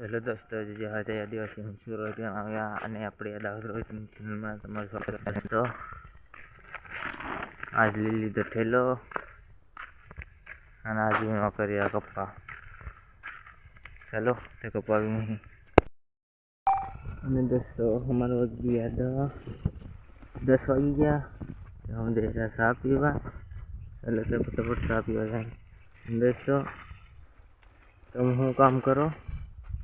پہلے دس تجھے آدیوسی مشورہ تو آج لے لیجیے کرپا چلو گیا دس وجی گیا سا پی فٹافٹ سا پی دسو تو ہوں کام کرو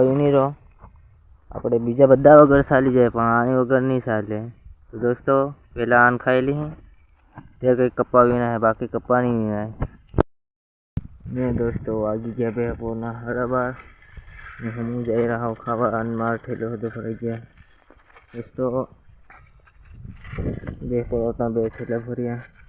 نہیں رہا بڑا وغیرہ چالی جائے آنے وغیرہ نہیں چال تو دوست پہلے آنکھیں جی کپا بھی نہیں باقی کپا نہیں دوستوں آگ گیا بار جائی رہے گا